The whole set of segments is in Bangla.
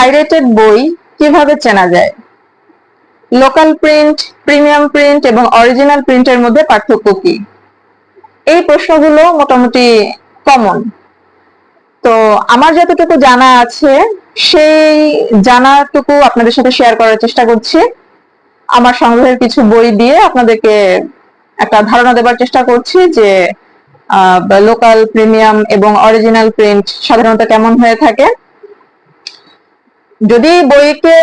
পাইরেটেড বই কীভাবে চেনা যায়? লোকাল প্রিন্ট প্রিমিয়াম প্রিন্ট এবং অরিজিনাল প্রিন্টের মধ্যে পার্থক্য কি? এই প্রশ্নগুলো মোটামুটি কমন তো আমার যতটুকু জানা আছে, সেই জানাটুকু আপনাদের সাথে শেয়ার করার চেষ্টা করছি। আমার সংগ্রহের কিছু বই দিয়ে আপনাদেরকে একটা ধারণা দেবার চেষ্টা করছি যে লোকাল প্রিমিয়াম এবং অরিজিনাল প্রিন্ট সাধারণত কেমন হয়ে থাকে। যদি বইকে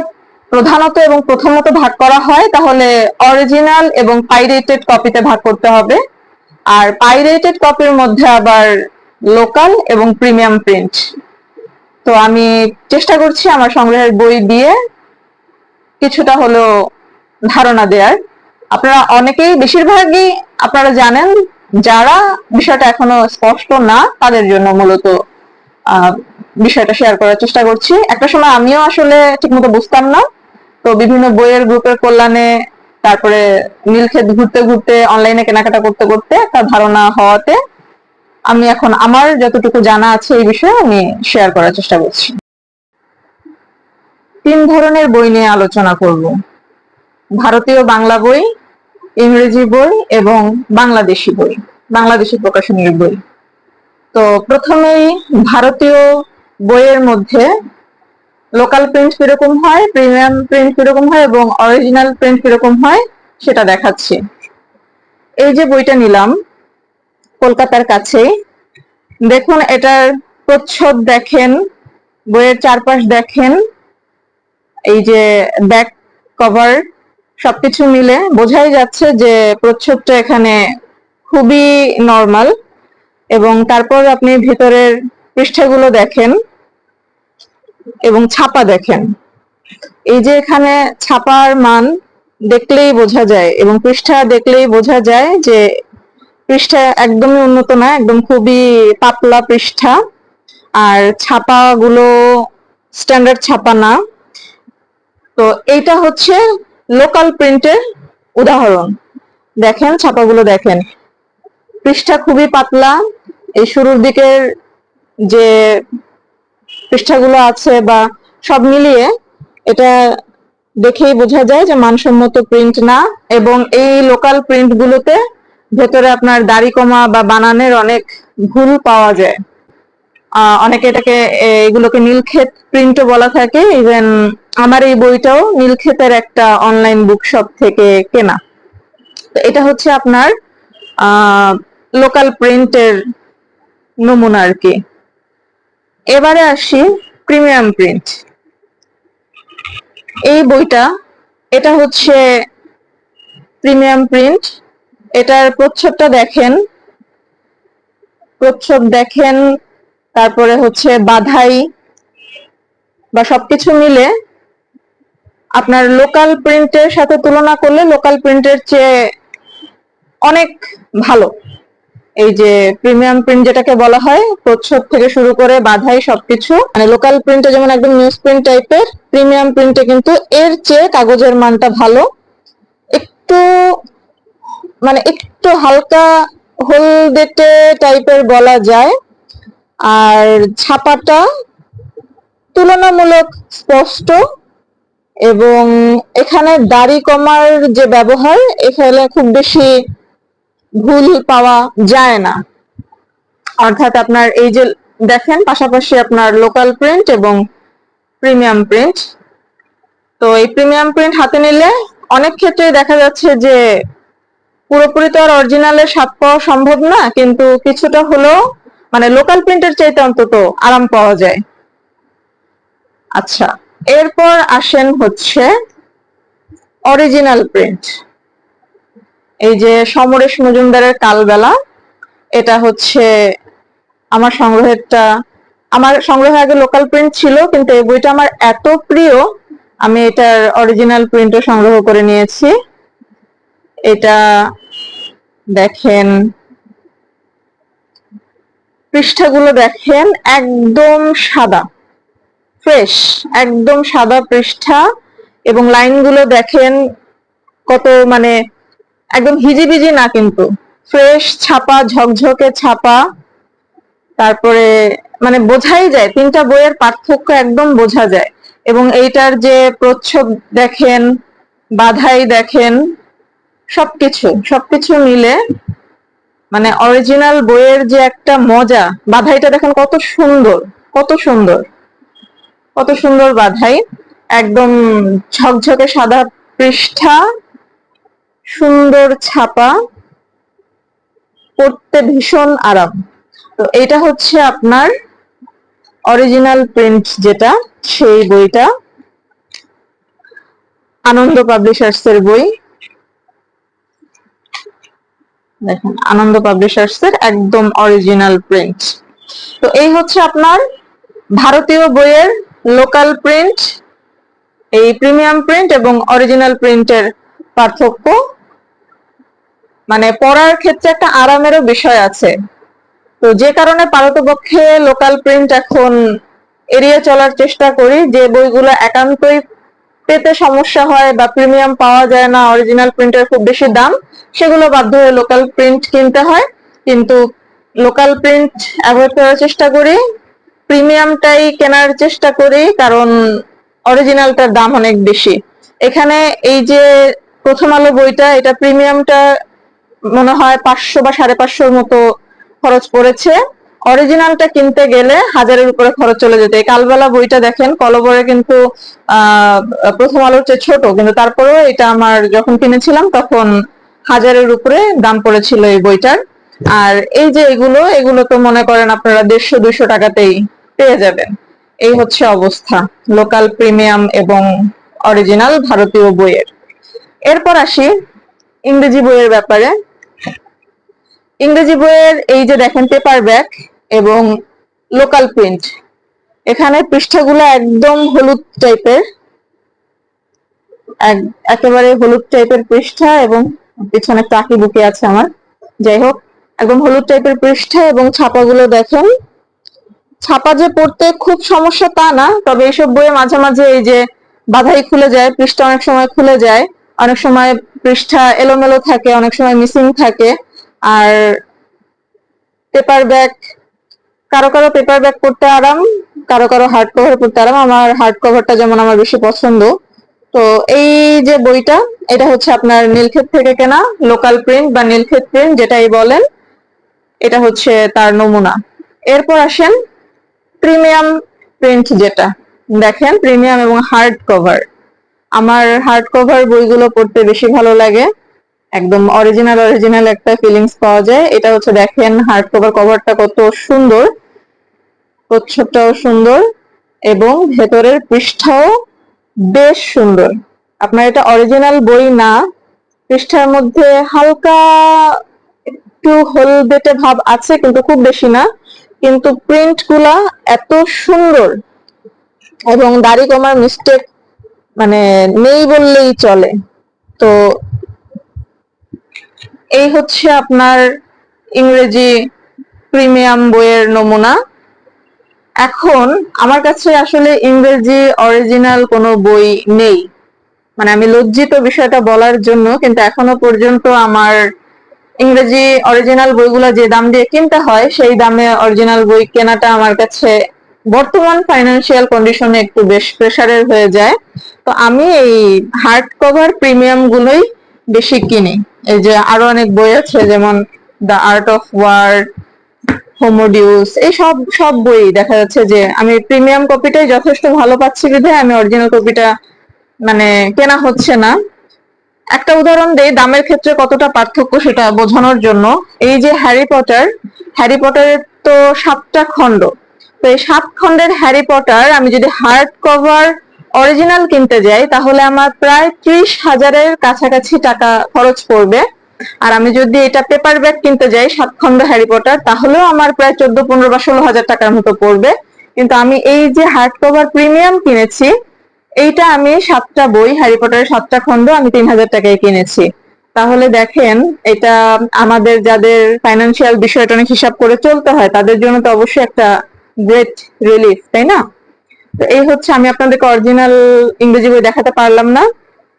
প্রধানত এবং প্রথমত ভাগ করা হয়, তাহলে অরিজিনাল এবং পাইরেটেড কপিতে ভাগ করতে হবে। আর পাইরেটেড কপির মধ্যে আবার লোকাল এবং প্রিমিয়াম প্রিন্ট তো আমি চেষ্টা করছি আমার সংগ্রহের বই দিয়ে কিছুটা হলো ধারণা দেওয়ার আপনারা অনেকেই বেশিরভাগই আপনারা জানেন, যারা বিষয়টা এখনও স্পষ্ট না, তাদের জন্য মূলত বিষয়টা শেয়ার করার চেষ্টা করছি। একটা সময় আমিও আসলে ঠিকমতো বুঝতাম না। তো বিভিন্ন বইয়ের গ্রুপের কল্যাণে, তারপরে নীলক্ষেত ঘুরতে ঘুরতে অনলাইনে কেনাকাটা করতে করতে একটা ধারণা হওয়াতে আমি এখন আমার যতটুকু জানা আছে এই বিষয়ে আমি শেয়ার করার চেষ্টা করছি। তিন ধরনের বই নিয়ে আলোচনা করব। ভারতীয় বাংলা বই, ইংরেজি বই এবং বাংলাদেশি বই, বাংলাদেশি প্রকাশনীর বই। তো প্রথমেই ভারতীয় বইয়ের মধ্যে লোকাল প্রিন্ট কীরকম হয় প্রিমিয়াম প্রিন্ট কীরকম হয় এবং অরিজিনাল প্রিন্ট কীরকম হয় সেটা দেখাচ্ছি। এই যে বইটা নিলাম কলকাতার কাছেই দেখুন এটার প্রচ্ছদ দেখেন, বইয়ের চারপাশ দেখেন, এই যে ব্যাক কভার সবকিছু মিলে বোঝাই যাচ্ছে যে প্রচ্ছদটা এখানে খুবই নর্মাল এবং তারপর আপনি ভেতরের পৃষ্ঠাগুলো দেখেন এবং ছাপা দেখেন। এই যে এখানে ছাপার মান দেখলেই বোঝা যায় এবং পৃষ্ঠা দেখলেই বোঝা যায় যে পৃষ্ঠা একদমই উন্নত না, একদম খুবই পাতলা পৃষ্ঠা। আর ছাপাগুলো স্ট্যান্ডার্ড ছাপা না। তো এইটা হচ্ছে লোকাল প্রিন্টের উদাহরণ। দেখেন, ছাপাগুলো দেখেন। পৃষ্ঠা খুবই পাতলা। এই শুরুর দিকের যে পৃষ্ঠাগুলো আছে বা সব মিলিয়ে এটা দেখেই বোঝা যায় যে মানসম্মত প্রিন্ট না এবং এই লোকাল প্রিন্ট গুলোতে ভেতরে আপনার দাড়ি কমা বা বানানের অনেক ভুল পাওয়া যায়। অনেকে এটাকে এগুলোকে নীলক্ষেত প্রিন্টও বলা থাকে। ইভেন আমার এই বইটাও নীলক্ষেতের একটা অনলাইন বুকশপ থেকে কেনা। তো এটা হচ্ছে আপনার লোকাল প্রিন্টের নমুনা আর কি। এবারে আসি প্রিমিয়াম প্রিন্ট। এই বইটা, এটা হচ্ছে প্রিমিয়াম প্রিন্ট। এটার প্রচ্ছদটা দেখেন। প্রচ্ছদ দেখেন, তারপরে হচ্ছে বাধাই বা সবকিছু মিলে আপনার লোকাল প্রিন্টের সাথে তুলনা করলে লোকাল প্রিন্টের চেয়ে অনেক ভালো। এই যে প্রিমিয়াম প্রিন্ট যেটাকে বলা হয়, প্রচ্ছদ থেকে শুরু করে বাধাই সবকিছু। মানে লোকাল প্রিন্টে যেমন একদম নিউজ প্রিন্ট টাইপের প্রিমিয়াম প্রিন্টে কিন্তু এর চেয়ে কাগজের মানটা ভালো। একটু মানে একটু হালকা হলদেটে টাইপের বলা যায়। আর ছাপাটা তুলনামূলক স্পষ্ট এবং এখানে দাড়ি কমার যে ব্যবহার, এখানে খুব বেশি ভুল পাওয়া যায় না। অর্থাৎ আপনার এই যে দেখেন, পাশাপাশি আপনার লোকাল প্রিন্ট এবং প্রিমিয়াম প্রিন্ট তো এই প্রিমিয়াম প্রিন্ট হাতে নিলে অনেক ক্ষেত্রে দেখা যাচ্ছে যে পুরোপুরি তো আর অরিজিনালের স্বাদ পাওয়া সম্ভব না, কিন্তু কিছুটা হলেও মানে লোকাল প্রিন্টের চাইতে অন্তত আরাম পাওয়া যায়। আচ্ছা এরপর আসেন হচ্ছে অরিজিনাল প্রিন্ট এই যে সমরেশ মজুমদারের কালবেলা, এটা হচ্ছে আমার সংগ্রহেরটা, আমার সংগ্রহে আগে লোকাল প্রিন্ট ছিল, কিন্তু এই বইটা আমার এত প্রিয়, আমি এটার অরিজিনাল প্রিন্টও সংগ্রহ করে নিয়েছি। এটা দেখেন, পৃষ্ঠাগুলো দেখেন, একদম সাদা ফ্রেশ একদম সাদা পৃষ্ঠা, এবং লাইনগুলো দেখেন কত মানে একদম হিজিবিজি না কিন্তু। ফ্রেশ ছাপা, ঝকঝকে ছাপা, তারপরে মানে বোঝাই যায়, তিনটা বইয়ের পার্থক্য একদম বোঝা যায়। এবং এইটার যে প্রচ্ছদ দেখেন, বাধাই দেখেন, সবকিছু সবকিছু মিলে মানে অরিজিনাল বইয়ের যে একটা মজা, বাধাইটা দেখেন কত সুন্দর কত সুন্দর কত সুন্দর বাধাই। একদম ঝকঝকে সাদা পৃষ্ঠা সুন্দর ছাপা, পড়তে ভীষণ আরাম। তো এটা হচ্ছে আপনার অরিজিনাল প্রিন্ট যেটা, সেই বইটা। আনন্দ পাবলিশার্স এর বই। দেখেন, আনন্দ পাবলিশার্স এর একদম অরিজিনাল প্রিন্ট তো এই হচ্ছে আপনার ভারতীয় বইয়ের লোকাল প্রিন্ট এই প্রিমিয়াম প্রিন্ট এবং অরিজিনাল প্রিন্টের পার্থক্য। মানে পড়ার ক্ষেত্রে একটা আরামেরও বিষয় আছে। তো যে কারণে পারতপক্ষে লোকাল প্রিন্ট এখন এড়িয়ে চলার চেষ্টা করি, যে বইগুলো একান্তই পেতে সমস্যা হয় বা প্রিমিয়াম পাওয়া যায় না অরিজিনাল প্রিন্টের খুব বেশি দাম, সেগুলো বাধ্য হয়ে লোকাল প্রিন্ট কিনতে হয়। কিন্তু লোকাল প্রিন্ট অ্যাভয়েড করার চেষ্টা করি প্রিমিয়ামটাই কেনার চেষ্টা করি, কারণ অরিজিনালটার দাম অনেক বেশি। এখানে এই যে প্রথম আলো বইটা, এটা প্রিমিয়ামটা মনে হয় পাঁচশো বা সাড়ে পাঁচশোর মতো খরচ পড়েছে। অরিজিনালটা কিনতে গেলে হাজারের উপরে খরচ চলে যেত। এই কালবেলা বইটা দেখেন, কলবরে কিন্তু প্রথম আলোর চেয়ে ছোট, কিন্তু তারপরেও এটা আমার যখন কিনেছিলাম তখন হাজারের উপরে দাম পড়েছিল এই বইটার। আর এই যে এগুলো এগুলো তো মনে করেন আপনারা দেড়শো, দুইশো টাকাতেই পেয়ে যাবেন। এই হচ্ছে অবস্থা, লোকাল প্রিমিয়াম এবং অরিজিনাল ভারতীয় বইয়ের। এরপর আসি ইংরেজি বইয়ের ব্যাপারে। ইংরেজি বইয়ের এই যে দেখেন পেপার ব্যাক এবং লোকাল প্রিন্ট এখানে পৃষ্ঠাগুলো একদম হলুদ টাইপের একেবারে হলুদ টাইপের পৃষ্ঠা এবং পিছনে চাকি বুকে আছে আমার। যাই হোক, একদম হলুদ টাইপের পৃষ্ঠা এবং ছাপাগুলো দেখেন। ছাপা যে পড়তে খুব সমস্যা তা না, তবে এইসব বইয়ে মাঝে মাঝে এই যে বাধাই খুলে যায়, পৃষ্ঠা অনেক সময় খুলে যায়। অনেক সময় পৃষ্ঠা এলোমেলো থাকে, অনেক সময় মিসিং থাকে। আর পেপার ব্যাগ কারও কারও পেপার ব্যাগ পড়তে আরাম, কারও কারও হার্ড কভার পড়তে আরাম। আমার হার্ড কভারটা যেমন আমার বেশি পছন্দ। তো এই যে বইটা, এটা হচ্ছে আপনার নীলক্ষেত থেকে কেনা লোকাল প্রিন্ট বা নীলক্ষেত প্রিন্ট যেটাই বলেন, এটা হচ্ছে তার নমুনা। এরপর আসেন প্রিমিয়াম প্রিন্ট যেটা। দেখেন প্রিমিয়াম এবং হার্ড কভার আমার হার্ড কভার বইগুলো পড়তে বেশি ভালো লাগে। একদম অরিজিনাল অরিজিনাল একটা ফিলিংস পাওয়া যায়। এটা হচ্ছে দেখেন হার্ড কভার কভারটা কত সুন্দর। প্রচ্ছদটাও সুন্দর এবং ভেতরের পৃষ্ঠাও বেশ সুন্দর। আপনার এটা অরিজিনাল বই না, পৃষ্ঠার মধ্যে হালকা একটু হলদেটে ভাব আছে, কিন্তু খুব বেশি না। কিন্তু প্রিন্টগুলা এত সুন্দর এবং দাড়ি কমার মিস্টেক মানে নেই বললেই চলে। তো এই হচ্ছে আপনার ইংরেজি প্রিমিয়াম বইয়ের নমুনা। এখন আমার কাছে আসলে ইংরেজি অরিজিনাল কোনো বই নেই। মানে আমি লজ্জিত বিষয়টা বলার জন্য, কিন্তু এখনও পর্যন্ত আমার ইংরেজি অরিজিনাল বইগুলো যে দাম দিয়ে কিনতে হয়, সেই দামে অরিজিনাল বই কেনাটা আমার কাছে বর্তমান ফাইন্যান্সিয়াল কন্ডিশনে একটু বেশ প্রেসারের হয়ে যায়। তো আমি এই হার্ড কভার প্রিমিয়াম গুলোই বেশি কিনি। এই যে আরও অনেক বই আছে, যেমন the art of war Homo Deus এই সব সব বই দেখা যাচ্ছে যে আমি প্রিমিয়াম কপিটাই যথেষ্ট ভালো পাচ্ছি বিধে আমি অরিজিনাল কপিটা মানে কেনা হচ্ছে না। একটা উদাহরণ দেই, দামের ক্ষেত্রে কতটা পার্থক্য সেটা বোঝানোর জন্য। এই যে হ্যারি পটার হ্যারি পটারের তো সাতটা খণ্ড। তো এই সাত খণ্ডের হ্যারি পটার আমি যদি হার্ড কভার অরিজিনাল কিনতে যাই, তাহলে আমার প্রায় ত্রিশ হাজারের কাছাকাছি টাকা খরচ পড়বে। আর আমি যদি এটা পেপার ব্যাগ কিনতে যাই সাত খণ্ড হ্যারি পটার তাহলেও আমার প্রায় চোদ্দ, পনেরো বা ষোলো হাজার টাকার মতো পড়বে। কিন্তু আমি এই যে হার্ড কভার প্রিমিয়াম কিনেছি, এইটা আমি সাতটা বই হ্যারি পটারের সাতটা খণ্ড আমি তিন হাজার টাকায় কিনেছি। তাহলে দেখেন, এটা আমাদের যাদের ফাইন্যান্সিয়াল বিষয়টা অনেক হিসাব করে চলতে হয়, তাদের জন্য তো অবশ্যই একটা গ্রেট রিলিফ তাই না? এই হচ্ছে আমি আপনাদেরকে অরিজিনাল ইংরেজি বই দেখাতে পারলাম না।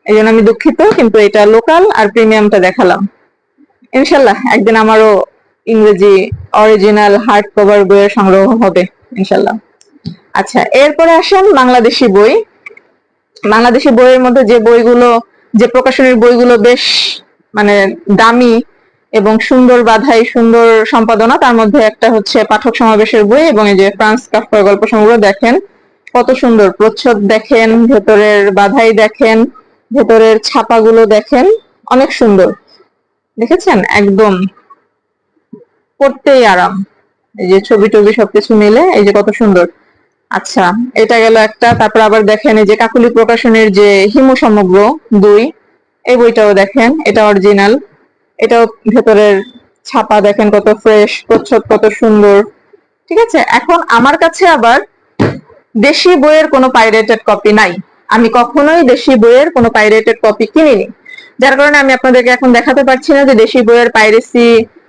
এই জন্য আমি দুঃখিত, কিন্তু এটা লোকাল আর প্রিমিয়ামটা দেখালাম। ইনশাল্লাহ, একদিন আমারও ইংরেজি অরিজিনাল হার্ড কভার বইয়ের সংগ্রহ হবে, ইনশাল্লাহ। আচ্ছা এরপরে আসেন বাংলাদেশি বই। বাংলাদেশি বইয়ের মধ্যে যে বইগুলো, যে প্রকাশনীর বইগুলো বেশ মানে দামি এবং সুন্দর বাধাই, সুন্দর সম্পাদনা, তার মধ্যে একটা হচ্ছে পাঠক সমাবেশের বই এবং এই যে ফ্রান্স কাফকার গল্প সংগ্রহ দেখেন। কত সুন্দর, প্রচ্ছদ দেখেন, ভেতরের বাধাই দেখেন, ভেতরের ছাপাগুলো দেখেন, অনেক সুন্দর। দেখেছেন? একদম পড়তেই আরাম। এই যে ছবি টবি সবকিছু মিলে, এই যে কত সুন্দর। আচ্ছা এটা গেল একটা, তারপর আবার দেখেন এই যে কাকুলি প্রকাশনের যে হিমু সমগ্র দুই, এই বইটাও দেখেন, এটা অরিজিনাল এটাও ভেতরের ছাপা, দেখেন কত ফ্রেশ প্রচ্ছদ কত সুন্দর। ঠিক আছে? এখন আমার কাছে আবার দেশি বইয়ের কোনো পাইরেটেড কপি নাই। আমি কখনোই দেশি বইয়ের কোনো পাইরেটেড কপি কিনিনি। যার কারণে আমি আপনাদেরকে এখন দেখাতে পারছি না যে দেশি বইয়ের পাইরেসি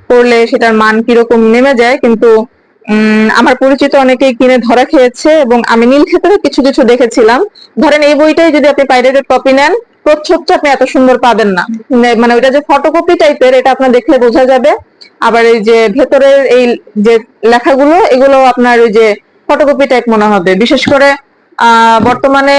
করলে সেটার মান কীরকম নেমে যায়, কিন্তু আমার পরিচিত অনেকেই কিনে ধরা খেয়েছে এবং আমি নীল ক্ষেত্রে কিছু কিছু দেখেছিলাম। ধরেন এই বইটাই যদি আপনি পাইরেটেড কপি নেন, প্রচ্ছদটা আপনি এত সুন্দর পাবেন না। মানে ওইটা যে ফটোকপি টাইপের এটা আপনার দেখলে বোঝা যাবে। আবার এই যে ভেতরের এই যে লেখাগুলো এগুলো আপনার ওই যে ফটোকপি টাইপ মনে হবে। বিশেষ করে বর্তমানে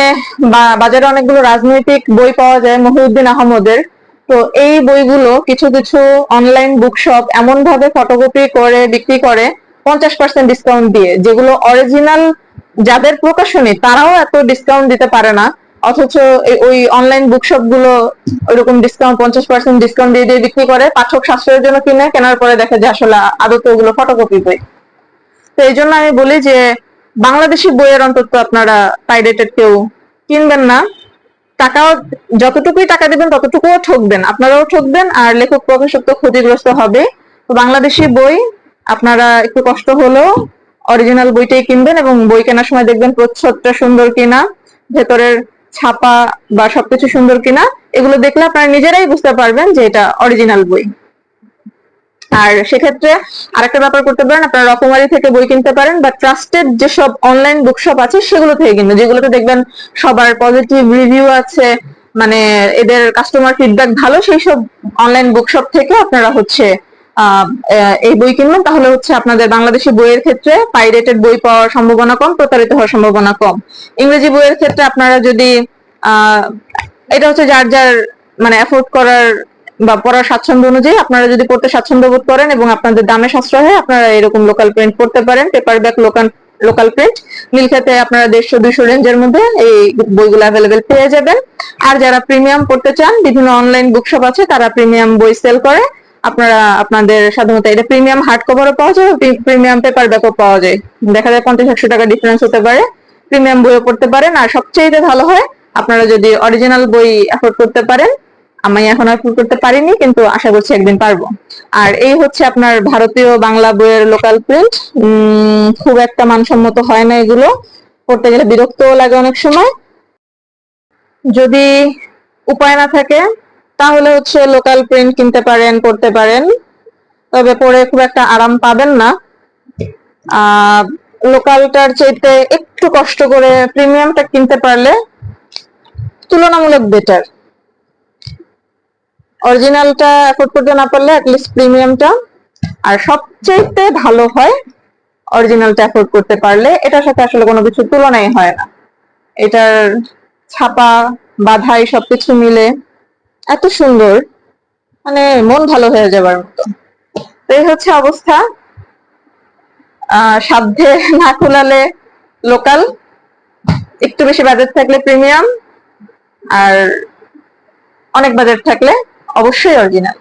বাজারে অনেকগুলো রাজনৈতিক বই পাওয়া যায় মহিউদ্দিন আহমদের। তো এই বইগুলো কিছু কিছু অনলাইন বুকশপ এমন ভাবে ফটোকপি করে, বিক্রি করে, পঞ্চাশ পার্সেন্ট ডিসকাউন্ট দিয়ে, যেগুলো অরিজিনাল যাদের প্রকাশনী, তারাও এত ডিসকাউন্ট দিতে পারে না। অথচ ওই অনলাইন বুকশপগুলো ওইরকম ডিসকাউন্ট পঞ্চাশ পার্সেন্ট ডিসকাউন্ট দিয়ে দিয়ে বিক্রি করে, পাঠক সাশ্রয়ের জন্য কিনে, কেনার পরে দেখে যে আসলে আদতে ওগুলো ফটোকপি বই। তো এই জন্য আমি বলি যে বাংলাদেশি বইয়ের অন্তত আপনারা পাইরেটেড কেউ কিনবেন না। টাকাও যতটুকুই টাকা দিবেন ততটুকুও ঠকবেন। আপনারাও ঠকবেন আর লেখক, প্রকাশক তো ক্ষতিগ্রস্ত হবে। তো বাংলাদেশি বই আপনারা একটু কষ্ট হলেও অরিজিনাল বইটাই কিনবেন এবং বই কেনার সময় দেখবেন প্রচ্ছদটা সুন্দর কিনা, ভেতরের ছাপা বা সবকিছু সুন্দর কিনা, এগুলো দেখলে আপনারা নিজেরাই বুঝতে পারবেন যে এটা অরিজিনাল বই। আর সেক্ষেত্রে আরেকটা ব্যাপার করতে পারেন, আপনারা রকমারি থেকে বই কিনতে পারেন, বা ট্রাস্টেড যেসব অনলাইন বুকশপ আছে, সেগুলো থেকে কিনবেন যেগুলোতে দেখবেন সবার পজিটিভ রিভিউ আছে মানে এদের কাস্টমার ফিডব্যাক ভালো সেই সব অনলাইন বুকশপ থেকে আপনারা হচ্ছে এই বই কিনবেন তাহলে হচ্ছে আপনাদের বাংলাদেশি বইয়ের ক্ষেত্রে পাইরেটেড বই পাওয়ার সম্ভাবনা কম, প্রতারিত হওয়ার সম্ভাবনা কম। ইংরেজি বইয়ের ক্ষেত্রে আপনারা যদি এটা হচ্ছে যার যার মানে অ্যাফোর্ড করার বা পড়ার স্বাচ্ছন্দ্য অনুযায়ী আপনারা যদি পড়তে স্বাচ্ছন্দ্য বোধ করেন এবং আপনাদের দামে সাশ্রয় হয়, আপনারা এরকম লোকাল প্রিন্ট পড়তে পারেন। Paperback local local print নীলক্ষেতে আপনারা দেড়শো, দুইশো রেঞ্জের মধ্যে এই বইগুলো অ্যাভেলেবেল পেয়ে যাবেন। আর যারা প্রিমিয়াম পড়তে চান, বিভিন্ন অনলাইন বুকশপ আছে, তারা প্রিমিয়াম বই সেল করে। আপনারা, আপনাদের সাধারণত এটা প্রিমিয়াম হার্ড কভারও পাওয়া যায় প্রিমিয়াম পেপার ব্যাকও পাওয়া যায়। দেখা যায় পঞ্চাশ, একশো টাকা ডিফারেন্স হতে পারে। প্রিমিয়াম বইও পড়তে পারেন। আর সবচেয়ে ভালো হয়, আপনারা যদি অরিজিনাল বই অ্যাফোর্ড করতে পারেন আমি এখন অ্যাফোর্ড করতে পারিনি, কিন্তু আশা করছি একদিন পারব। আর এই হচ্ছে আপনার ভারতীয় বাংলা বইয়ের লোকাল প্রিন্ট খুব একটা মানসম্মত হয় না এগুলো। পড়তে গেলে বিরক্তও লাগে অনেক সময়। যদি উপায় না থাকে, তাহলে হচ্ছে লোকাল প্রিন্ট কিনতে পারেন, পড়তে পারেন। তবে পড়ে খুব একটা আরাম পাবেন না। লোকালটার চাইতে একটু কষ্ট করে প্রিমিয়ামটা কিনতে পারলে তুলনামূলক বেটার অরিজিনালটা অ্যাফোর্ড করতে না পারলে অ্যাটলিস্ট প্রিমিয়ামটা আর সবচেয়ে ভালো হয় অরিজিনালটা অ্যাফোর্ড করতে পারলে, এটার সাথে আসলে কোনো কিছু তুলনাই হয় না। এটার ছাপা, বাধাই সবকিছু মিলে এত সুন্দর মানে মন ভালো হয়ে যাবার মতো। তো এই হচ্ছে অবস্থা। সাধ্যে না খোলালে লোকাল একটু বেশি বাজেট থাকলে প্রিমিয়াম আর অনেক বাজেট থাকলে অবশ্যই অরিজিনাল